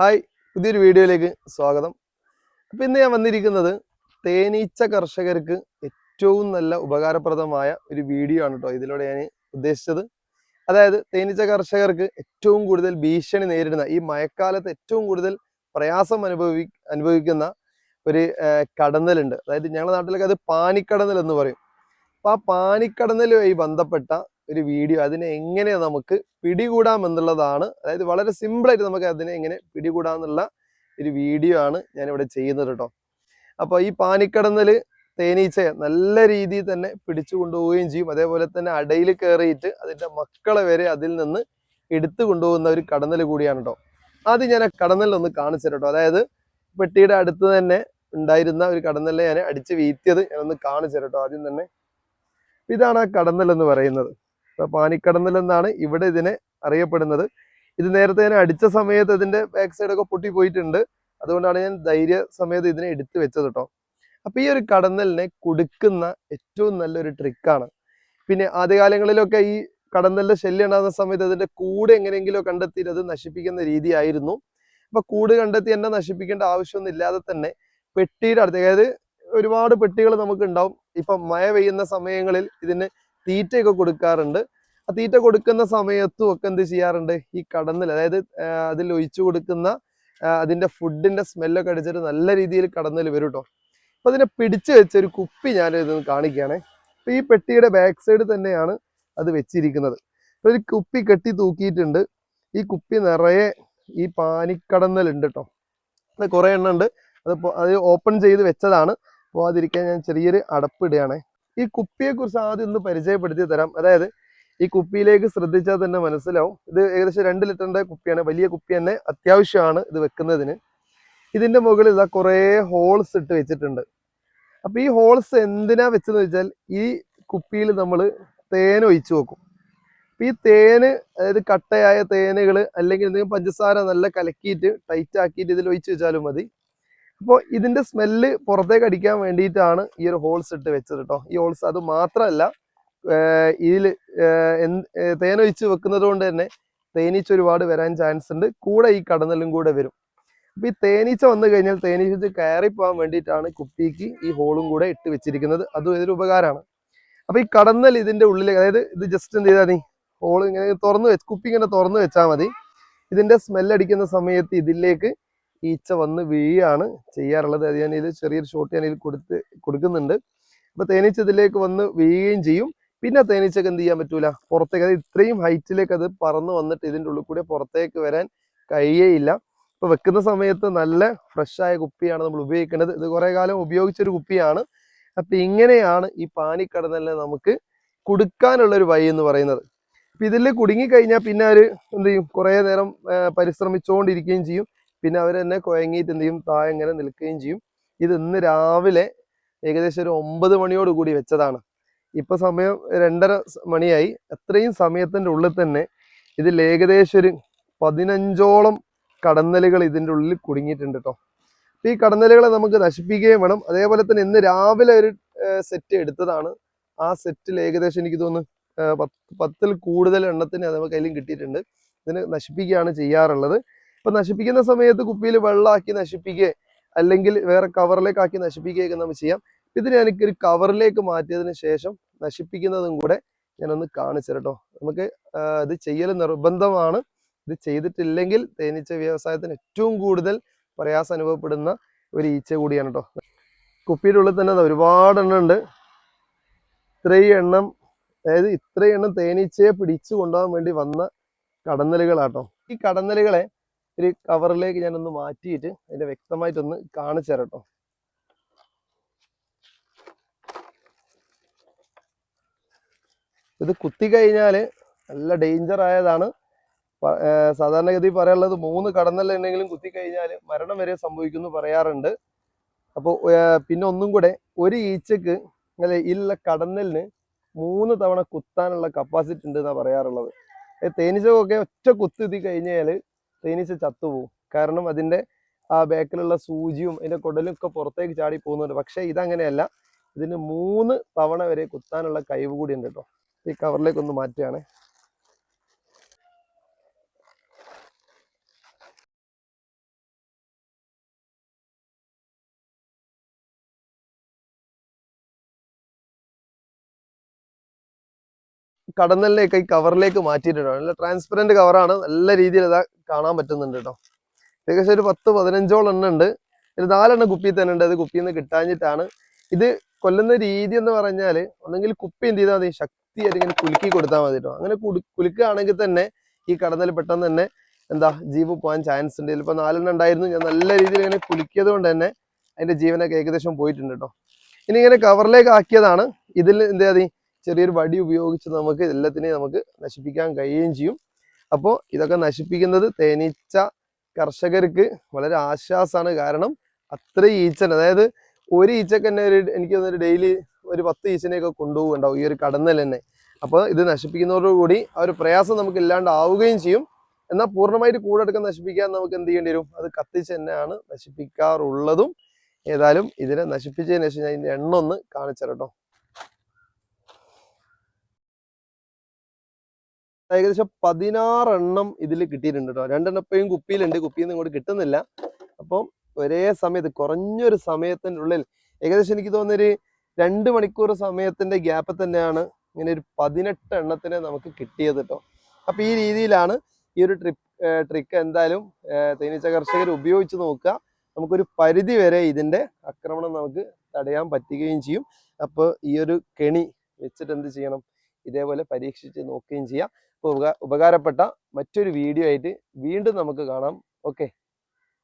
Hi പുതിയൊരു വീഡിയോയിലേക്ക് സ്വാഗതം. അപ്പോൾ ഇന്ന് ഞാൻ വന്നിരിക്കുന്നത് തേനീച്ച കർഷകർക്ക് ഏറ്റവും നല്ല ഉപകാരപ്രദമായ ഒരു വീഡിയോ ആണ് കേട്ടോ ഇതിലൂടെ ഞാൻ ഉദ്ദേശിച്ചത്. അതായത് തേനീച്ച കർഷകർക്ക് ഏറ്റവും കൂടുതൽ ഭീഷണി നേരിടുന്ന ഈ മഴക്കാലത്ത് ഏറ്റവും കൂടുതൽ പ്രയാസം അനുഭവി അനുഭവിക്കുന്ന ഒരു കടന്നലുണ്ട്. അതായത് ഞങ്ങളുടെ നാട്ടിലൊക്കെ അത് പാനിക്കടന്നൽ എന്ന് പറയും. അപ്പോൾ ആ പാനിക്കടന്നലുമായി ബന്ധപ്പെട്ട ഒരു വീഡിയോ അതിനെ എങ്ങനെ നമുക്ക് പിടികൂടാം എന്നുള്ളതാണ്. അതായത് വളരെ സിമ്പിളായിട്ട് നമുക്ക് അതിനെ എങ്ങനെ പിടികൂടാന്നുള്ള ഒരു വീഡിയോ ആണ് ഞാനിവിടെ ചെയ്യുന്നത് കേട്ടോ അപ്പോൾ ഈ പാനിക്കടന്നൽ തേനീച്ചയെ നല്ല രീതിയിൽ തന്നെ പിടിച്ചു കൊണ്ടുപോവുകയും ചെയ്യും. അതേപോലെ തന്നെ അടയിൽ കയറിയിട്ട് അതിന്റെ മക്കളെ വരെ അതിൽ നിന്ന് എടുത്തു കൊണ്ടുപോകുന്ന ഒരു കടന്നൽ കൂടിയാണ് കേട്ടോ ആദ്യം ഞാൻ ആ കടന്നലൊന്ന് കാണിച്ചു കേട്ടോ അതായത് പെട്ടിയുടെ അടുത്ത് തന്നെ ഉണ്ടായിരുന്ന ഒരു കടന്നലിനെ ഞാൻ അടിച്ച് വീഴ്ത്തിയത് ഞാനൊന്ന് കാണിച്ചു കേട്ടോ ആദ്യം തന്നെ. ഇതാണ് ആ കടന്നൽ എന്ന് പറയുന്നത്. പാനിക്കടന്നൽ എന്നാണ് ഇവിടെ ഇതിനെ അറിയപ്പെടുന്നത്. ഇത് നേരത്തെ ഞാൻ അടിച്ച സമയത്ത് ഇതിന്റെ ബാക്ക് സൈഡ് ഒക്കെ പൊട്ടി പോയിട്ടുണ്ട്. അതുകൊണ്ടാണ് ഞാൻ ധൈര്യ സമയത്ത് ഇതിനെ എടുത്തു വെച്ചത് കേട്ടോ അപ്പൊ ഈ ഒരു കടന്നലിനെ കൊടുക്കുന്ന ഏറ്റവും നല്ലൊരു ട്രിക്കാണ് പിന്നെ ആദ്യകാലങ്ങളിലൊക്കെ ഈ കടന്നലിന്റെ ശല്യം ഉണ്ടാകുന്ന സമയത്ത് അതിന്റെ കൂട് എങ്ങനെയെങ്കിലും കണ്ടെത്തിയിട്ട് അത് നശിപ്പിക്കുന്ന രീതിയായിരുന്നു. അപ്പൊ കൂട് കണ്ടെത്തി എന്നെ നശിപ്പിക്കേണ്ട ആവശ്യമൊന്നും ഇല്ലാതെ തന്നെ പെട്ടിയുടെ അടുത്ത് അതായത് ഒരുപാട് പെട്ടികൾ നമുക്ക് ഉണ്ടാവും ഇപ്പൊ മഴ പെയ്യുന്ന സമയങ്ങളിൽ ഇതിന് തീറ്റയൊക്കെ കൊടുക്കാറുണ്ട്. ആ തീറ്റ കൊടുക്കുന്ന സമയത്തും ഒക്കെ എന്ത് ചെയ്യാറുണ്ട്? ഈ കടന്നൽ അതായത് അതിൽ ഒഴിച്ചു കൊടുക്കുന്ന അതിന്റെ ഫുഡിന്റെ സ്മെല്ലൊക്കെ അടിച്ചിട്ട് നല്ല രീതിയിൽ കടന്നൽ വരും കേട്ടോ അപ്പോൾ അതിനെ പിടിച്ചു വെച്ച ഒരു കുപ്പി ഞാൻ ഇതൊന്ന് കാണിക്കുകയാണേ. അപ്പോൾ ഈ പെട്ടിയുടെ ബാക്ക് സൈഡ് തന്നെയാണ് അത് വെച്ചിരിക്കുന്നത്. അപ്പോൾ ഒരു കുപ്പി കെട്ടി തൂക്കിയിട്ടുണ്ട്. ഈ കുപ്പി നിറയെ ഈ പാനിക്കടന്നലുണ്ട് കേട്ടോ. അത് കുറേ എണ്ണം ഉണ്ട്. അത് അത് ഓപ്പൺ ചെയ്ത് വെച്ചതാണ്. പോവാതിരിക്കാൻ ഞാൻ ചെറിയൊരു അടപ്പിടുകയാണ് ഈ കുപ്പിയെ കുറിച്ച് ആദ്യം ഒന്ന് പരിചയപ്പെടുത്തി തരാം. അതായത് ഈ കുപ്പിയിലേക്ക് ശ്രദ്ധിച്ചാൽ തന്നെ മനസ്സിലാവും. ഇത് ഏകദേശം രണ്ട് ലിറ്ററിന്റെ കുപ്പിയാണ്. വലിയ കുപ്പി തന്നെ അത്യാവശ്യമാണ് ഇത് വെക്കുന്നതിന്. ഇതിന്റെ മുകളിൽ ഇതാ കുറേ ഹോൾസ് ഇട്ട് വെച്ചിട്ടുണ്ട്. അപ്പൊ ഈ ഹോൾസ് എന്തിനാ വെച്ചെന്ന് വെച്ചാൽ ഈ കുപ്പിയിൽ നമ്മൾ തേൻ ഒഴിച്ചു വെക്കും. അപ്പൊ ഈ തേന് അതായത് കട്ടയായ തേനുകൾ അല്ലെങ്കിൽ എന്തെങ്കിലും പഞ്ചസാര നല്ല കലക്കിയിട്ട് ടൈറ്റ് ആക്കിയിട്ട് ഇതിൽ ഒഴിച്ചു വെച്ചാലും മതി. അപ്പോൾ ഇതിന്റെ സ്മെല്ല് പുറത്തേക്ക് അടിക്കാൻ വേണ്ടിയിട്ടാണ് ഈ ഒരു ഹോൾസ് ഇട്ട് വെച്ചത് കേട്ടോ ഈ ഹോൾസ് അത് മാത്രമല്ല ഇതിൽ തേനൊഴിച്ച് വെക്കുന്നത് കൊണ്ട് തന്നെ തേനീച്ച ഒരുപാട് വരാൻ ചാൻസ് ഉണ്ട്. കൂടെ ഈ കടന്നലും കൂടെ വരും. അപ്പം ഈ തേനീച്ച വന്നു കഴിഞ്ഞാൽ തേനീച്ച കയറി പോകാൻ വേണ്ടിയിട്ടാണ് കുപ്പിക്ക് ഈ ഹോളും കൂടെ ഇട്ട് വെച്ചിരിക്കുന്നത്. അതും ഇതൊരു ഉപകാരമാണ്. അപ്പോൾ ഈ കടന്നൽ ഇതിന്റെ ഉള്ളിൽ അതായത് ഇത് ജസ്റ്റ് എന്ത് ചെയ്താൽ നീ ഹോൾ ഇങ്ങനെ തുറന്ന് വെച്ച് കുപ്പി ഇങ്ങനെ തുറന്ന് വെച്ചാൽ മതി. ഇതിന്റെ സ്മെല്ലടിക്കുന്ന സമയത്ത് ഇതിലേക്ക് ഈച്ച വന്ന് വീഴാണ് ചെയ്യാറുള്ളത്. അത് ഞാൻ ഇത് ചെറിയൊരു ഷോട്ട് ഞാൻ ഇതിൽ കൊടുത്ത് കൊടുക്കുന്നുണ്ട്. അപ്പൊ തേനീച്ച ഇതിലേക്ക് വന്ന് വീഴുകയും ചെയ്യും. പിന്നെ തേനീച്ചക്ക് എന്ത് ചെയ്യാൻ പറ്റൂല? പുറത്തേക്ക് അത് ഇത്രയും ഹൈറ്റിലേക്ക് അത് പറന്ന് വന്നിട്ട് ഇതിന്റെ ഉള്ളിൽ കൂടെ പുറത്തേക്ക് വരാൻ കഴിയേയില്ല. അപ്പൊ വെക്കുന്ന സമയത്ത് നല്ല ഫ്രഷായ കുപ്പിയാണ് നമ്മൾ ഉപയോഗിക്കേണ്ടത് ഇത് കുറെ കാലം ഉപയോഗിച്ചൊരു കുപ്പിയാണ്. അപ്പൊ ഇങ്ങനെയാണ് ഈ പാനിക്കടന്നലിനെ നമുക്ക് കൊടുക്കാനുള്ള ഒരു വഴി എന്ന് പറയുന്നത്. അപ്പൊ ഇതിൽ കുടുങ്ങിക്കഴിഞ്ഞാൽ പിന്നെ അവർ എന്ത് ചെയ്യും? കുറേ നേരം പരിശ്രമിച്ചുകൊണ്ടിരിക്കുകയും ചെയ്യും. പിന്നെ അവർ തന്നെ കുഴങ്ങിയിട്ട് എന്ത് ചെയ്യും? താഴെ ഇങ്ങനെ നിൽക്കുകയും ചെയ്യും. ഇത് ഇന്ന് രാവിലെ ഏകദേശം ഒരു ഒമ്പത് മണിയോട് കൂടി വെച്ചതാണ്. ഇപ്പൊ സമയം രണ്ടര മണിയായി. അത്രയും സമയത്തിന്റെ ഉള്ളിൽ തന്നെ ഇതിൽ ഏകദേശം ഒരു പതിനഞ്ചോളം കടന്നലുകൾ ഇതിന്റെ ഉള്ളിൽ കുടുങ്ങിയിട്ടുണ്ട് കേട്ടോ ഈ കടന്നലുകളെ നമുക്ക് നശിപ്പിക്കുകയും വേണം. അതേപോലെ തന്നെ ഇന്ന് രാവിലെ ഒരു സെറ്റ് എടുത്തതാണ്. ആ സെറ്റിൽ ഏകദേശം എനിക്ക് തോന്നുന്നു പത്ത് പത്തിൽ കൂടുതൽ എണ്ണത്തിന് നമുക്ക് കയ്യിലും കിട്ടിയിട്ടുണ്ട്. ഇതിനെ നശിപ്പിക്കുകയാണ് ചെയ്യാറുള്ളത്. ഇപ്പൊ നശിപ്പിക്കുന്ന സമയത്ത് കുപ്പിയിൽ വെള്ളമാക്കി നശിപ്പിക്കുക അല്ലെങ്കിൽ വേറെ കവറിലേക്ക് ആക്കി നശിപ്പിക്കുകയൊക്കെ നമുക്ക് ചെയ്യാം. ഇതിനെ എനിക്ക് ഒരു കവറിലേക്ക് മാറ്റിയതിന് ശേഷം നശിപ്പിക്കുന്നതും കൂടെ ഞാനൊന്ന് കാണിച്ചു കേട്ടോ നമുക്ക് ഇത് ചെയ്യൽ നിർബന്ധമാണ്. ഇത് ചെയ്തിട്ടില്ലെങ്കിൽ തേനീച്ച വ്യവസായത്തിന് ഏറ്റവും കൂടുതൽ പ്രയാസം അനുഭവപ്പെടുന്ന ഒരു ഈച്ച കൂടിയാണ് കേട്ടോ കുപ്പിയുടെ ഉള്ളിൽ തന്നെ ഒരുപാട് എണ്ണം ഉണ്ട്. ഇത്രയും എണ്ണം അതായത് ഇത്രയും എണ്ണം തേനീച്ചയെ പിടിച്ചു കൊണ്ടുപോകാൻ വേണ്ടി വന്ന കടന്നലുകളാട്ടോ ഈ കടന്നലുകളെ ഒരു കവറിലേക്ക് ഞാനൊന്ന് മാറ്റിയിട്ട് അതിന്റെ വ്യക്തമായിട്ടൊന്ന് കാണിച്ചു തരാം കേട്ടോ ഇത് കുത്തി കഴിഞ്ഞാൽ നല്ല ഡേഞ്ചർ ആയതാണ്. സാധാരണഗതി പറയാനുള്ളത് മൂന്ന് കടന്നലുണ്ടെങ്കിലും കുത്തി കഴിഞ്ഞാൽ മരണം വരെ സംഭവിക്കുന്നു പറയാറുണ്ട്. അപ്പോൾ പിന്നെ ഒന്നും കൂടെ ഒരു ഈച്ചക്ക് അല്ലെ ഇല്ല കടന്നലിന് മൂന്ന് തവണ കുത്താനുള്ള കപ്പാസിറ്റി ഉണ്ട് എന്നാണ് പറയാറുള്ളത് തേനീച്ചകൊക്കെ ഒറ്റ കുത്തി കഴിഞ്ഞാൽ തേനീച്ച ചത്തുപോകും കാരണം അതിന്റെ ആ ബാക്കിലുള്ള സൂചിയും അതിന്റെ കുടലും ഒക്കെ പുറത്തേക്ക് ചാടി പോകുന്നുണ്ട്. പക്ഷേ ഇതങ്ങനെയല്ല. ഇതിന് മൂന്ന് തവണ വരെ കുത്താനുള്ള കഴിവ് കൂടി ഉണ്ട് കേട്ടോ. ഈ കവറിലേക്ക് ഒന്ന് മാറ്റുകയാണെ. കടന്നലിനെയൊക്കെ ഈ കവറിലേക്ക് മാറ്റിയിട്ടുണ്ട്. നല്ല ട്രാൻസ്പെറന്റ് കവറാണ്. നല്ല രീതിയിൽ ഇതാ കാണാൻ പറ്റുന്നുണ്ട് കേട്ടോ. ഏകദേശം ഒരു പത്ത് പതിനഞ്ചോളം എണ്ണം ഉണ്ട്. ഒരു നാലെണ്ണം കുപ്പി തന്നെ ഉണ്ട്. അത് കുപ്പിയിൽ നിന്ന് കിട്ടാഞ്ഞിട്ടാണ്. ഇത് കൊല്ലുന്ന രീതി എന്ന് പറഞ്ഞാൽ ഒന്നെങ്കിൽ കുപ്പി എന്ത് ചെയ്താൽ മതി. ശക്തിയായിട്ട് ഇങ്ങനെ കുലുക്കി കൊടുത്താൽ മതി കേട്ടോ. അങ്ങനെ കുലുക്കുകയാണെങ്കിൽ തന്നെ ഈ കടന്നൽ പെട്ടെന്ന് തന്നെ എന്താ ജീവ് പോകാൻ ചാൻസ് ഉണ്ട്. ചിലപ്പോൾ നാലെണ്ണം ഉണ്ടായിരുന്നു. ഞാൻ നല്ല രീതിയിൽ ഇങ്ങനെ കുലുക്കിയത് കൊണ്ട് തന്നെ അതിന്റെ ജീവനൊക്കെ ഏകദേശം പോയിട്ടുണ്ട് കേട്ടോ. ഇനി ഇങ്ങനെ കവറിലേക്ക് ആക്കിയതാണ്. ഇതിൽ എന്ത് മതി ചെറിയൊരു വടി ഉപയോഗിച്ച് നമുക്ക് എല്ലാത്തിനെയും നമുക്ക് നശിപ്പിക്കാൻ കഴിയുകയും ചെയ്യും. അപ്പോൾ ഇതൊക്കെ നശിപ്പിക്കുന്നത് തേനീച്ച കർഷകർക്ക് വളരെ ആശ്വാസമാണ്. കാരണം അത്ര ഈച്ചൻ അതായത് ഒരു ഈച്ചക്ക് തന്നെ ഒരു എനിക്ക് തോന്നുന്നു ഡെയിലി ഒരു പത്ത് ഈച്ചനെയൊക്കെ കൊണ്ടുപോകുന്നുണ്ടാവും ഈ ഒരു കടന്നൽ തന്നെ. അപ്പോൾ ഇത് നശിപ്പിക്കുന്നതോടുകൂടി ആ ഒരു പ്രയാസം നമുക്ക് ഇല്ലാണ്ടാവുകയും ചെയ്യും. എന്നാൽ പൂർണമായിട്ട് കൂടെടുക്കാൻ നശിപ്പിക്കാൻ നമുക്ക് എന്ത് ചെയ്യേണ്ടി വരും? അത് കത്തിച്ച് തന്നെയാണ് നശിപ്പിക്കാറുള്ളതും. ഏതായാലും ഇതിനെ നശിപ്പിച്ചതിന് ശേഷം ഞാൻ ഇതിന്റെ എണ്ണ ഒന്ന് കാണിച്ചു തരാം കേട്ടോ ഏകദേശം പതിനാറെണ്ണം ഇതിൽ കിട്ടിയിട്ടുണ്ട് കേട്ടോ രണ്ടെണ്ണം ഇപ്പോഴും കുപ്പിയിലുണ്ട്. കുപ്പിയിൽ നിന്ന് ഇങ്ങോട്ട് കിട്ടുന്നില്ല. അപ്പം ഒരേ സമയത്ത് കുറഞ്ഞൊരു സമയത്തിന്റെ ഉള്ളിൽ ഏകദേശം എനിക്ക് തോന്നുന്നൊരു രണ്ട് മണിക്കൂർ സമയത്തിന്റെ ഗ്യാപ്പ് തന്നെയാണ് ഇങ്ങനെ ഒരു പതിനെട്ട് എണ്ണത്തിന് നമുക്ക് കിട്ടിയത് കേട്ടോ അപ്പൊ ഈ രീതിയിലാണ് ഈ ഒരു ട്രിപ്പ് ട്രിക്ക് എന്തായാലും തേനീച്ച കർഷകർ ഉപയോഗിച്ച് നോക്കുക. നമുക്കൊരു പരിധി വരെ ഇതിന്റെ ആക്രമണം നമുക്ക് തടയാൻ പറ്റുകയും ചെയ്യും. അപ്പോൾ ഈ ഒരു കെണി വെച്ചിട്ട് എന്ത് ചെയ്യണം? ഇതേപോലെ പരീക്ഷിച്ച് നോക്കുകയും ചെയ്യാം. ഉപകാരപ്പെട്ട മറ്റൊരു വീഡിയോ ആയിട്ട് വീണ്ടും നമുക്ക് കാണാം. ഓക്കെ.